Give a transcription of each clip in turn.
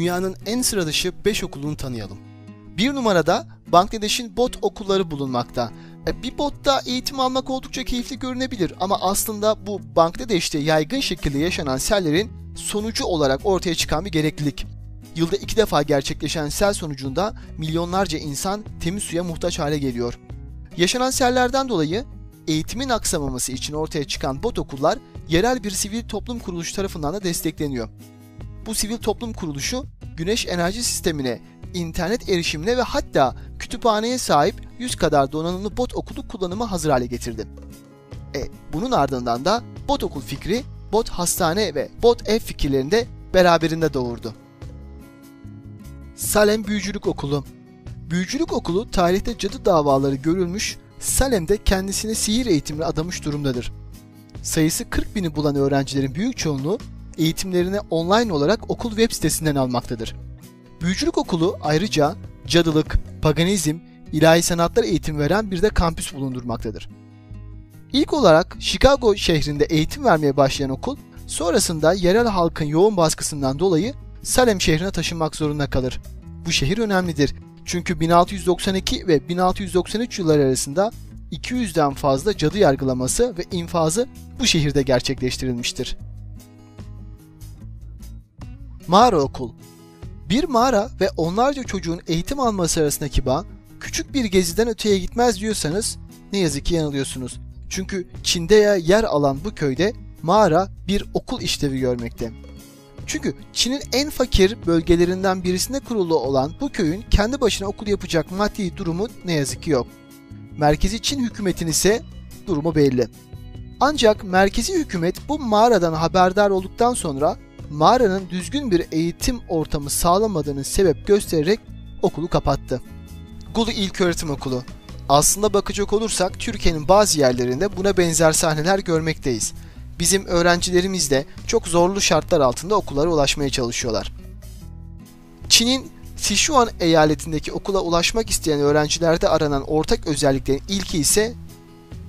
dünyanın en sıra dışı 5 okulunu tanıyalım. Bir numarada Bangladeş'in bot okulları bulunmakta. E, bir botta eğitim almak oldukça keyifli görünebilir ama aslında bu Bangladeş'te yaygın şekilde yaşanan sellerin sonucu olarak ortaya çıkan bir gereklilik. Yılda iki defa gerçekleşen sel sonucunda milyonlarca insan temiz suya muhtaç hale geliyor. Yaşanan sellerden dolayı eğitimin aksamaması için ortaya çıkan bot okullar yerel bir sivil toplum kuruluşu tarafından da destekleniyor. Bu sivil toplum kuruluşu güneş enerji sistemine, internet erişimine ve hatta kütüphaneye sahip 100 kadar donanımlı bot okulu kullanıma hazır hale getirdi. E, bunun ardından da bot okul fikri, bot hastane ve bot ev fikirlerinde beraberinde doğurdu. Salem Büyücülük Okulu Büyücülük Okulu tarihte cadı davaları görülmüş, Salem'de kendisini sihir eğitimine adamış durumdadır. Sayısı 40 bini bulan öğrencilerin büyük çoğunluğu eğitimlerini online olarak okul web sitesinden almaktadır. Büyücülük Okulu ayrıca cadılık, paganizm, ilahi sanatlar eğitim veren bir de kampüs bulundurmaktadır. İlk olarak Chicago şehrinde eğitim vermeye başlayan okul, sonrasında yerel halkın yoğun baskısından dolayı Salem şehrine taşınmak zorunda kalır. Bu şehir önemlidir. Çünkü 1692 ve 1693 yılları arasında 200'den fazla cadı yargılaması ve infazı bu şehirde gerçekleştirilmiştir. Mağara Okul Bir mağara ve onlarca çocuğun eğitim alması arasındaki bağ küçük bir geziden öteye gitmez diyorsanız ne yazık ki yanılıyorsunuz. Çünkü Çin'de yer alan bu köyde mağara bir okul işlevi görmekte. Çünkü Çin'in en fakir bölgelerinden birisinde kurulu olan bu köyün kendi başına okul yapacak maddi durumu ne yazık ki yok. Merkezi Çin hükümetinin ise durumu belli. Ancak merkezi hükümet bu mağaradan haberdar olduktan sonra mağaranın düzgün bir eğitim ortamı sağlamadığını sebep göstererek okulu kapattı. Gulu İlköğretim Okulu Aslında bakacak olursak Türkiye'nin bazı yerlerinde buna benzer sahneler görmekteyiz. Bizim öğrencilerimiz de çok zorlu şartlar altında okullara ulaşmaya çalışıyorlar. Çin'in Sichuan eyaletindeki okula ulaşmak isteyen öğrencilerde aranan ortak özelliklerin ilki ise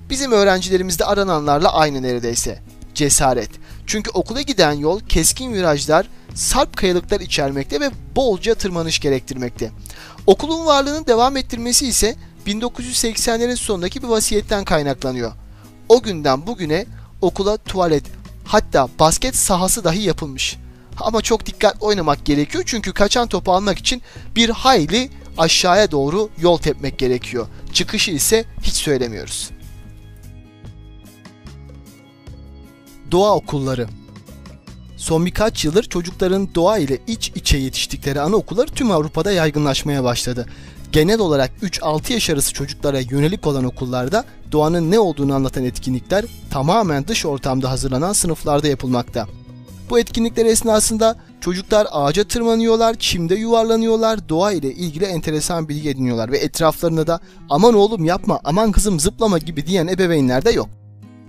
bizim öğrencilerimizde arananlarla aynı neredeyse. Cesaret. Çünkü okula giden yol keskin virajlar, sarp kayalıklar içermekte ve bolca tırmanış gerektirmekte. Okulun varlığını devam ettirmesi ise 1980'lerin sonundaki bir vasiyetten kaynaklanıyor. O günden bugüne okula tuvalet hatta basket sahası dahi yapılmış. Ama çok dikkat oynamak gerekiyor çünkü kaçan topu almak için bir hayli aşağıya doğru yol tepmek gerekiyor. Çıkışı ise hiç söylemiyoruz. Doğa okulları Son birkaç yıldır çocukların doğa ile iç içe yetiştikleri anaokulları tüm Avrupa'da yaygınlaşmaya başladı. Genel olarak 3-6 yaş arası çocuklara yönelik olan okullarda doğanın ne olduğunu anlatan etkinlikler tamamen dış ortamda hazırlanan sınıflarda yapılmakta. Bu etkinlikler esnasında çocuklar ağaca tırmanıyorlar, çimde yuvarlanıyorlar, doğa ile ilgili enteresan bilgi ediniyorlar ve etraflarında da aman oğlum yapma, aman kızım zıplama gibi diyen ebeveynler de yok.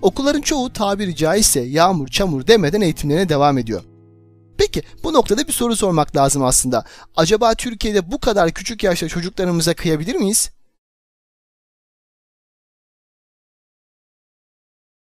Okulların çoğu tabiri caizse yağmur çamur demeden eğitimlerine devam ediyor. Peki bu noktada bir soru sormak lazım aslında. Acaba Türkiye'de bu kadar küçük yaşta çocuklarımıza kıyabilir miyiz?